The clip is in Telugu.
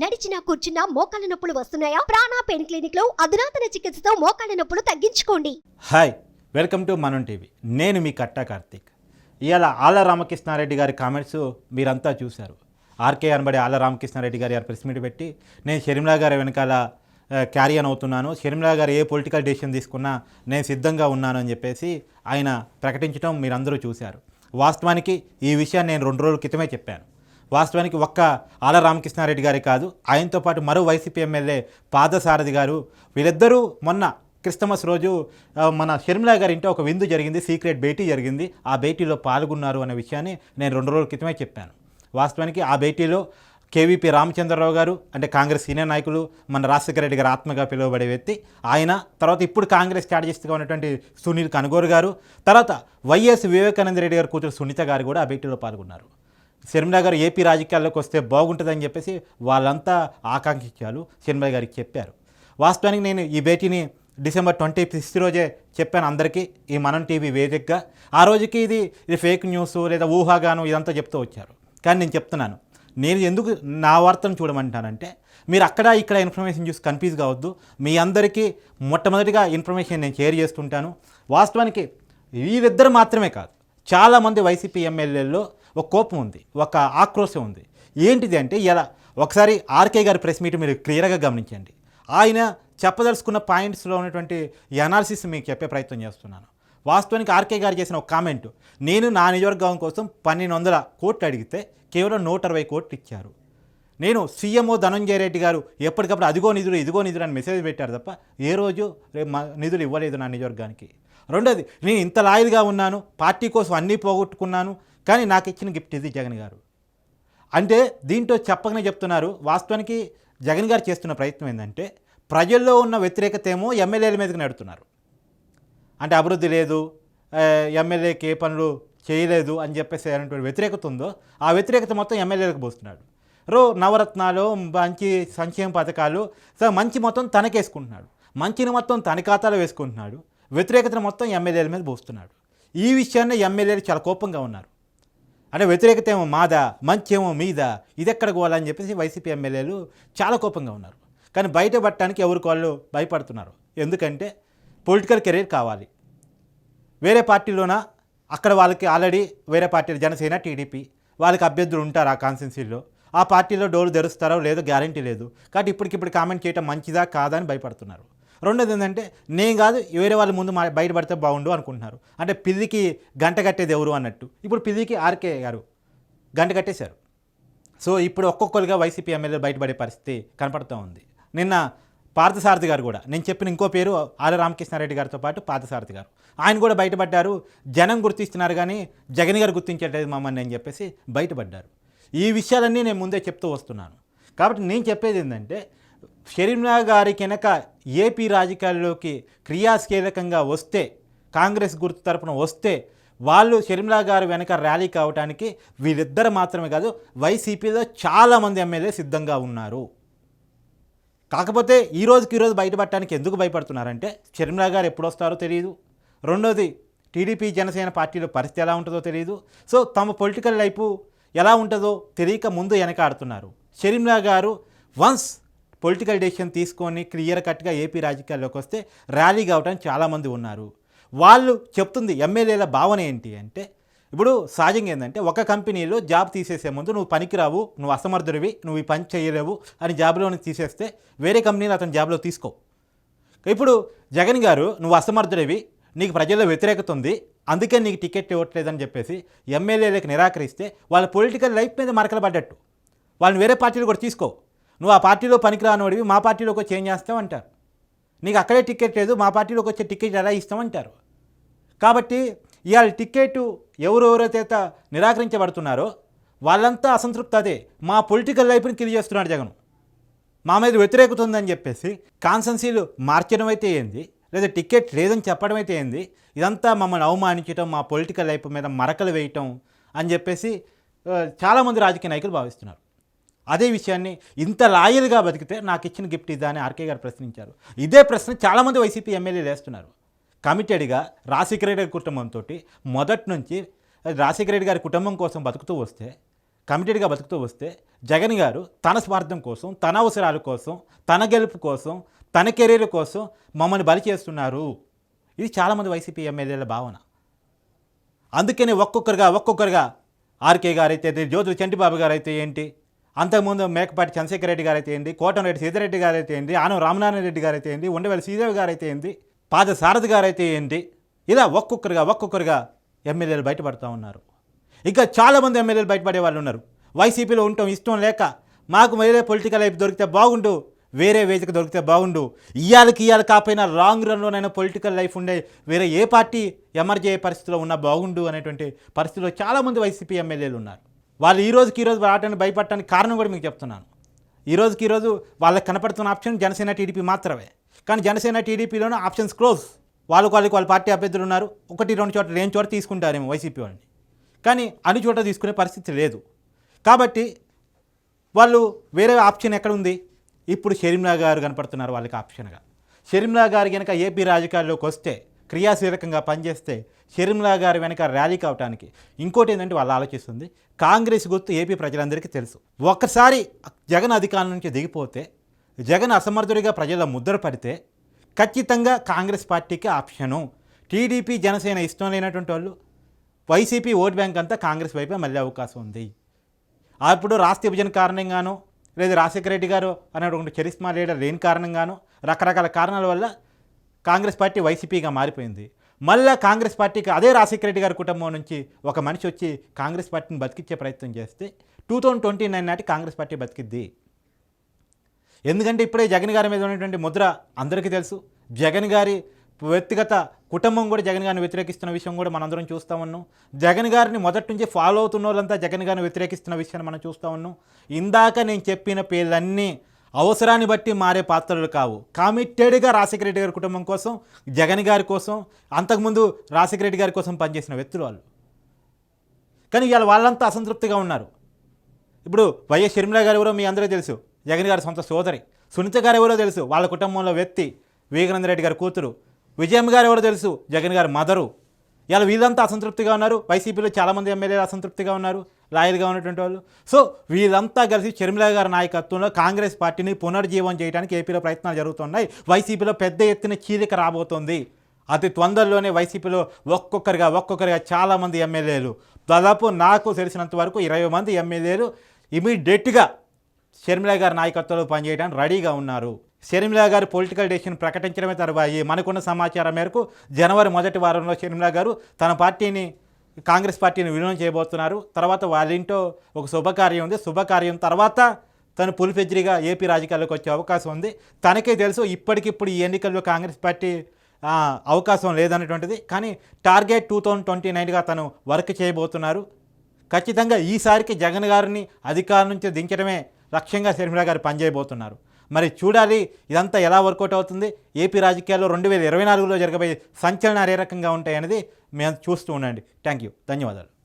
నడిచినా కూర్చున్నా మోకాళ్ళ నొప్పులు వస్తున్నాయా? ప్రాణా పెయిన్ క్లినిక్లో అధునాతన చికిత్సతో మోకాళ్ళ నొప్పులు తగ్గించుకోండి. Hi welcome to Manam TV. నేను మీ కట్టా కార్తీక్. ఇవాళ ఆల రామకృష్ణారెడ్డి గారి కామెంట్స్ మీరంతా చూశారు. ఆర్కే అనబడి ఆల రామకృష్ణారెడ్డి గారి ప్రెస్ మీట్ పెట్టి నేను షర్మిలా గారి వెనకాల క్యారియన్ అవుతున్నాను. షర్మిలా గారు ఏ పొలిటికల్ డెసిషన్ తీసుకున్నా నేను సిద్ధంగా ఉన్నాను అని చెప్పేసి ఆయన ప్రకటించడం మీరందరూ చూశారు. వాస్తవానికి ఈ విషయాన్ని నేను రెండు రోజుల క్రితమే చెప్పాను. వాస్తవానికి ఒక్క ఆల రామకృష్ణారెడ్డి గారే కాదు ఆయనతో పాటు మరో వైసీపీ ఎమ్మెల్యే పాదసారథి గారు. వీళ్ళిద్దరూ మొన్న క్రిస్టమస్ రోజు మన షర్మిలా గారి ఇంట్లో ఒక విందు జరిగింది సీక్రెట్ భేటీ జరిగింది. ఆ భేటీలో పాల్గొన్నారు అనే విషయాన్ని నేను రెండు రోజుల క్రితమే చెప్పాను. వాస్తవానికి ఆ భేటీలో కేవీపీ రామచంద్రరావు గారు అంటే కాంగ్రెస్ సీనియర్ నాయకులు మన రాజశేఖర రెడ్డి గారు ఆత్మగా పిలువబడే వ్యక్తి. ఆయన తర్వాత ఇప్పుడు కాంగ్రెస్ స్ట్రాటజిస్ట్గా ఉన్నటువంటి సునీల్ కనుగోరు గారు తర్వాత వైఎస్ వివేకానంద రెడ్డి గారు కూతురు సునీత గారు కూడా ఆ భేటీలో పాల్గొన్నారు. శర్మిల గారు ఏపీ రాజకీయాల్లోకి వస్తే బాగుంటుందని చెప్పేసి వాళ్ళంతా ఆకాంక్షించారు. శర్మిల గారికి చెప్పారు. వాస్తవానికి నేను ఈ భేటీని డిసెంబర్ ట్వంటీ ఫిఫ్త్ రోజే చెప్పాను అందరికీ ఈ మనం టీవీ వేదికగా. ఆ రోజుకి ఇది ఇది ఫేక్ న్యూస్ లేదా ఊహాగానం ఇదంతా చెప్తూ వచ్చారు. కానీ నేను చెప్తున్నాను నేను ఎందుకు నా వార్తను చూడమంటానంటే మీరు అక్కడ ఇక్కడ ఇన్ఫర్మేషన్ చూసి కన్ఫ్యూజ్ కావద్దు. మీ అందరికీ మొట్టమొదటిగా ఇన్ఫర్మేషన్ నేను షేర్ చేస్తుంటాను. వాస్తవానికి వీరిద్దరు మాత్రమే కాదు చాలామంది వైసీపీ ఎమ్మెల్యేల్లో ఒక కోపం ఉంది ఒక ఆక్రోశం ఉంది. ఏంటిది అంటే ఇలా ఒకసారి ఆర్కే గారి ప్రెస్ మీట్ మీరు క్లియర్గా గమనించండి. ఆయన చెప్పదలుచుకున్న పాయింట్స్లో ఉన్నటువంటి అనాలిసిస్ మీకు చెప్పే ప్రయత్నం చేస్తున్నాను. వాస్తవానికి ఆర్కే గారు చేసిన ఒక కామెంట్ నేను నా నియోజకవర్గం కోసం పన్నెండు వందల కోట్లు అడిగితే కేవలం నూట అరవై కోట్లు ఇచ్చారు. నేను సీఎంఓ ధనంజయ రెడ్డి గారు ఎప్పటికప్పుడు అదిగో నిధులు ఇదిగో నిధులు అని మెసేజ్ పెట్టారు తప్ప ఏ రోజు మా నిధులు ఇవ్వలేదు నా నియోజకవర్గానికి. రెండోది నేను ఇంత లాయల్గా ఉన్నాను పార్టీ కోసం అన్నీ పోగొట్టుకున్నాను కానీ నాకు ఇచ్చిన గిఫ్ట్ ఇది జగన్ గారు. అంటే దీంట్లో చెప్పకనే చెప్తున్నారు వాస్తవానికి జగన్ గారు చేస్తున్న ప్రయత్నం ఏంటంటే ప్రజల్లో ఉన్న వ్యతిరేకత ఏమో ఎమ్మెల్యేల మీదకి నడుతున్నారు. అంటే అభివృద్ధి లేదు ఎమ్మెల్యేకి ఏ పనులు చేయలేదు అని చెప్పేసి అనేటువంటి వ్యతిరేకత ఉందో ఆ వ్యతిరేకత మొత్తం ఎమ్మెల్యేలకు పోస్తున్నాడు రో నవరత్నాలు మంచి సంక్షేమ పథకాలు సో మంచి మొత్తం తనకేసుకుంటున్నాడు. మంచిని మొత్తం తన ఖాతాలో వేసుకుంటున్నాడు. వ్యతిరేకతను మొత్తం ఎమ్మెల్యేల మీద పోస్తున్నాడు. ఈ విషయాన్ని ఎమ్మెల్యేలు చాలా కోపంగా ఉన్నారు. అంటే వ్యతిరేకత ఏమో మాదా మంచి ఏమో మీదా ఇదెక్కడికి పోవాలని చెప్పేసి వైసీపీ ఎమ్మెల్యేలు చాలా కోపంగా ఉన్నారు. కానీ బయట పట్టడానికి ఎవరికి వాళ్ళు భయపడుతున్నారు? ఎందుకంటే పొలిటికల్ కెరీర్ కావాలి. వేరే పార్టీలోన? అక్కడ వాళ్ళకి ఆల్రెడీ వేరే పార్టీలు జనసేన టీడీపీ వాళ్ళకి అభ్యర్థులు ఉంటారు ఆ కాన్స్టిట్యున్సీలో. ఆ పార్టీలో డోర్ తెరుస్తారో లేదో గ్యారంటీ లేదు. కాబట్టి ఇప్పటికిప్పుడు కామెంట్ చేయటం మంచిదా కాదా అని భయపడుతున్నారు. రెండోది ఏంటంటే నేను కాదు వేరే వాళ్ళ ముందు మా బయటపడితే బాగుండు అనుకుంటున్నారు. అంటే పిల్లికి గంట కట్టేది ఎవరు అన్నట్టు. ఇప్పుడు పిల్లికి ఆర్కే గారు గంట కట్టేశారు. సో ఇప్పుడు ఒక్కొక్కరుగా వైసీపీ ఎమ్మెల్యేలు బయటపడే పరిస్థితి కనపడుతూ ఉంది. నిన్న పార్థసారథి గారు కూడా నేను చెప్పిన ఇంకో పేరు ఆర్ రామకృష్ణారెడ్డి గారితో పాటు పార్థసారథి గారు. ఆయన కూడా బయటపడ్డారు. జనం గుర్తిస్తున్నారు కానీ జగన్ గారు గుర్తించట్లేదు మమ్మల్ని అని చెప్పేసి బయటపడ్డారు. ఈ విషయాలన్నీ నేను ముందే చెప్తూ వస్తున్నాను. కాబట్టి నేను చెప్పేది ఏంటంటే షరీంలా గారి కనుక ఏపీ రాజకీయాల్లోకి క్రియాశీలకంగా వస్తే కాంగ్రెస్ గుర్తు తరపున వస్తే వాళ్ళు షర్మిలా గారు వెనక ర్యాలీ కావడానికి వీళ్ళిద్దరు మాత్రమే కాదు వైసీపీలో చాలామంది ఎమ్మెల్యే సిద్ధంగా ఉన్నారు. కాకపోతే ఈ రోజుకి ఈరోజు బయటపడటానికి ఎందుకు భయపడుతున్నారంటే షర్మిలా గారు ఎప్పుడు వస్తారో తెలియదు రెండోది టీడీపీ జనసేన పార్టీలో పరిస్థితి ఎలా ఉంటుందో తెలియదు సో తమ పొలిటికల్ లైఫ్ ఎలా ఉంటుందో తెలియక ముందు వెనక ఆడుతున్నారు Sharmila garu once political decision తీసుకొని క్లియర్ కట్గా ఏపీ రాజకీయాల్లోకి వస్తే ర్యాలీ కావడానికి చాలామంది ఉన్నారు. వాళ్ళు చెప్తుంది ఎమ్మెల్యేల భావన ఏంటి అంటే ఇప్పుడు సహజంగా ఏంటంటే ఒక కంపెనీలో జాబ్ తీసేసే ముందు నువ్వు పనికిరావు నువ్వు అసమర్థుడివి నువ్వు ఈ పని చేయలేవు అని జాబ్లో తీసేస్తే వేరే కంపెనీలు అతని జాబ్లో తీసుకో. ఇప్పుడు జగన్ గారు నువ్వు అసమర్థుడివి నీకు ప్రజల్లో వ్యతిరేకత ఉంది అందుకే నీకు టికెట్ ఇవ్వట్లేదని చెప్పేసి ఎమ్మెల్యేలకు నిరాకరిస్తే వాళ్ళ పొలిటికల్ లైఫ్ మీద మరకలు పడ్డట్టు. వాళ్ళని వేరే పార్టీలు కూడా తీసుకో. నువ్వు ఆ పార్టీలో పనికిరానివాడివి మా పార్టీలోకి వచ్చి ఏం చేస్తావు అంటారు. నీకు అక్కడే టికెట్ లేదు మా పార్టీలోకి వచ్చే టికెట్ ఎలా ఇస్తామంటారు కాబట్టి ఇవాళ టికెట్ ఎవరెవరైతే నిరాకరించబడుతున్నారో వాళ్ళంతా అసంతృప్తి అదే. మా పొలిటికల్ లైఫ్ని కిల్ చేస్తున్నాడు జగన్. మా మీద వ్యతిరేకత ఉందని చెప్పేసి కాన్సెన్సీలు మార్చడం అయితే ఏంది? లేదా టికెట్ లేదని చెప్పడం అయితే ఏంది? ఇదంతా మమ్మల్ని అవమానించడం మా పొలిటికల్ లైఫ్ మీద మరకలు వేయటం అని చెప్పేసి చాలామంది రాజకీయ నాయకులు భావిస్తున్నారు. అదే విషయాన్ని ఇంత లాయల్గా బతికితే నాకు ఇచ్చిన గిఫ్ట్ ఇదా అని ఆర్కే గారు ప్రశ్నించారు. ఇదే ప్రశ్న చాలామంది వైసీపీ ఎమ్మెల్యేలు వేస్తున్నారు. కమిటెడ్గా రాజశేఖర రెడ్డి కుటుంబంతో మొదటి నుంచి రాజశేఖర రెడ్డి గారి కుటుంబం కోసం బతుకుతూ వస్తే కమిటెడ్గా బతుకుతూ వస్తే జగన్ గారు తన స్వార్థం కోసం తన అవసరాల కోసం తన గెలుపు కోసం తన కెరీర్ కోసం మమ్మల్ని బలి చేస్తున్నారు. ఇది చాలామంది వైసీపీ ఎమ్మెల్యేల భావన. అందుకనే ఒక్కొక్కరుగా ఒక్కొక్కరుగా ఆర్కే గారు అయితే ఏంటి, జ్యోతుల చంటిబాబు గారు అయితే ఏంటి? అంతకుముందు మేకపాటి చంద్రశేఖర రెడ్డి గారు అయితే ఏంటి కోటంరెడ్డి సీతారెడ్డి గారు అయితే ఏంటి ఆనం రామనారాయణ రెడ్డి గారు అయితే ఏంటి ఉండవేలి శ్రీదేవి గారు అయితే ఏంటి పాద సారథి గారు అయితే ఏంటి ఇలా ఒక్కొక్కరుగా ఒక్కొక్కరుగా ఎమ్మెల్యేలు బయటపడుతూ ఉన్నారు. ఇంకా చాలామంది ఎమ్మెల్యేలు బయటపడే వాళ్ళు ఉన్నారు. వైసీపీలో ఉండటం ఇష్టం లేక మాకు వేరే పొలిటికల్ లైఫ్ దొరికితే బాగుండు వేరే వేదిక దొరికితే బాగుండు. ఇయ్యాలకి ఇయ్యాలి కాకపోయినా రాంగ్ రన్లోనైనా పొలిటికల్ లైఫ్ ఉండే వేరే ఏ పార్టీ ఎమర్జీ అయ్యే పరిస్థితిలో ఉన్నా బాగుండు అనేటువంటి పరిస్థితిలో చాలామంది వైసీపీ ఎమ్మెల్యేలు ఉన్నారు. వాళ్ళు ఈ రోజుకి ఈ రోజు రావడానికి భయపడటానికి కారణం కూడా మీకు చెప్తున్నాను. ఈ రోజుకి ఈ రోజు వాళ్ళకి కనపడుతున్న ఆప్షన్ జనసేన టీడీపీ మాత్రమే. కానీ జనసేన టీడీపీలోనే ఆప్షన్స్ క్లోజ్. వాళ్ళకు వాళ్ళకి వాళ్ళ పార్టీ అభ్యర్థులు ఉన్నారు. ఒకటి రెండు చోట్ల రెండు చోట తీసుకుంటారేమో వైసీపీ వాళ్ళని. కానీ అన్ని చోట్ల తీసుకునే పరిస్థితి లేదు. కాబట్టి వాళ్ళు వేరే ఆప్షన్ ఎక్కడ ఉంది? ఇప్పుడు షరీంలా గారు కనపడుతున్నారు వాళ్ళకి ఆప్షన్గా. షరీంలా గారు కనుక ఏపీ రాజకీయాల్లోకి వస్తే క్రియాశీలకంగా పనిచేస్తే షర్మిలా గారి వెనక ర్యాలీ కావడానికి ఇంకోటి ఏంటంటే వాళ్ళు ఆలోచిస్తుంది. కాంగ్రెస్ గుర్తు ఏపీ ప్రజలందరికీ తెలుసు. ఒక్కసారి జగన్ అధికారం నుంచి దిగిపోతే జగన్ అసమర్థుడిగా ప్రజల ముద్ర పడితే ఖచ్చితంగా కాంగ్రెస్ పార్టీకి ఆప్షను. టీడీపీ జనసేన ఇష్టం లేనటువంటి వాళ్ళు వైసీపీ ఓట్ బ్యాంక్ అంతా కాంగ్రెస్ వైపే మళ్ళీ అవకాశం ఉంది. అప్పుడు రాష్ట్ర విభజన కారణంగానో లేదా రాజశేఖర రెడ్డి గారు అనేటువంటి చరిస్మా లీడర్ లేని కారణంగానో రకరకాల కారణాల వల్ల కాంగ్రెస్ పార్టీ వైసీపీగా మారిపోయింది. మళ్ళా కాంగ్రెస్ పార్టీకి అదే రాజశేఖర రెడ్డి గారి కుటుంబం నుంచి ఒక మనిషి వచ్చి కాంగ్రెస్ పార్టీని బతికించే ప్రయత్నం చేస్తే టూ థౌజండ్ ట్వంటీ నైన్ నాటి కాంగ్రెస్ పార్టీ బతికిద్ది. ఎందుకంటే ఇప్పుడే జగన్ గారి మీద ఉన్నటువంటి ముద్ర అందరికీ తెలుసు. జగన్ గారి వ్యక్తిగత కుటుంబం కూడా జగన్ గారిని వ్యతిరేకిస్తున్న విషయం కూడా మనందరం చూస్తూ ఉన్నాం. జగన్ గారిని మొదటి నుంచి ఫాలో అవుతున్న వాళ్ళంతా జగన్ గారిని వ్యతిరేకిస్తున్న విషయాన్ని మనం చూస్తూ ఉన్నాం. ఇందాక నేను చెప్పిన పేర్లన్నీ అవసరాన్ని బట్టి మారే పాత్రలు కావు. కామిటెడ్గా రాజశేఖర రెడ్డి గారి కుటుంబం కోసం జగన్ గారి కోసం అంతకుముందు రాజశేఖర రెడ్డి గారి కోసం పనిచేసిన వ్యక్తులు వాళ్ళు. కానీ ఇవాళ వాళ్ళంతా అసంతృప్తిగా ఉన్నారు. ఇప్పుడు వైఎస్ షర్మిల గారు ఎవరో మీ అందరూ తెలుసు. జగన్ గారి సొంత సోదరి. సునీత గారు ఎవరో తెలుసు. వాళ్ళ కుటుంబంలో వ్యక్తి వివేకానందరెడ్డి గారి కూతురు. విజయమ్మ గారు ఎవరో తెలుసు. జగన్ గారి మదరు. ఇలా వీళ్ళంతా అసంతృప్తిగా ఉన్నారు. వైసీపీలో చాలామంది ఎమ్మెల్యేలు అసంతృప్తిగా ఉన్నారు. లాయర్గా ఉన్నటువంటి వాళ్ళు. సో వీరంతా కలిసి షర్మిల గారి నాయకత్వంలో కాంగ్రెస్ పార్టీని పునర్జీవం చేయడానికి ఏపీలో ప్రయత్నాలు జరుగుతున్నాయి. వైసీపీలో పెద్ద ఎత్తున చీలిక రాబోతోంది. అతి తొందరలోనే వైసీపీలో ఒక్కొక్కరిగా ఒక్కొక్కరిగా చాలామంది ఎమ్మెల్యేలు. దాదాపు నాకు తెలిసినంత వరకు ఇరవై మంది ఎమ్మెల్యేలు ఇమీడియట్గా షర్మిల గారి నాయకత్వంలో పనిచేయడానికి రెడీగా ఉన్నారు. షర్మిల గారు పొలిటికల్ డెసిషన్ ప్రకటించడమే తర్వాత మనకున్న సమాచారం మేరకు జనవరి మొదటి వారంలో షర్మిల గారు తన పార్టీని కాంగ్రెస్ పార్టీని విలీనం చేయబోతున్నారు. తర్వాత వాళ్ళింటో ఒక శుభకార్యం ఉంది. శుభకార్యం తర్వాత తను పులిఫెజ్రిగా ఏపీ రాజకీయాల్లోకి వచ్చే అవకాశం ఉంది. తనకే తెలుసు ఇప్పటికిప్పుడు ఈ ఎన్నికల్లో కాంగ్రెస్ పార్టీ అవకాశం లేదన్నటువంటిది కానీ టార్గెట్ టూ థౌజండ్ ట్వంటీ నైన్గా తను వర్క్ చేయబోతున్నారు. ఖచ్చితంగా ఈసారికి జగన్ గారిని అధికారం నుంచి దించడమే లక్ష్యంగా షర్మిల గారు పనిచేయబోతున్నారు. మరి చూడాలి. ఇదంతా ఎలా వర్కౌట్ అవుతుంది? ఏపీ రాజకీయాల్లో రెండు వేల ఇరవై నాలుగులో జరగబోయే సంచలనాలు ఏ రకంగా ఉంటాయనేది మేము చూస్తూ ఉండండి. Thank you. ధన్యవాదాలు.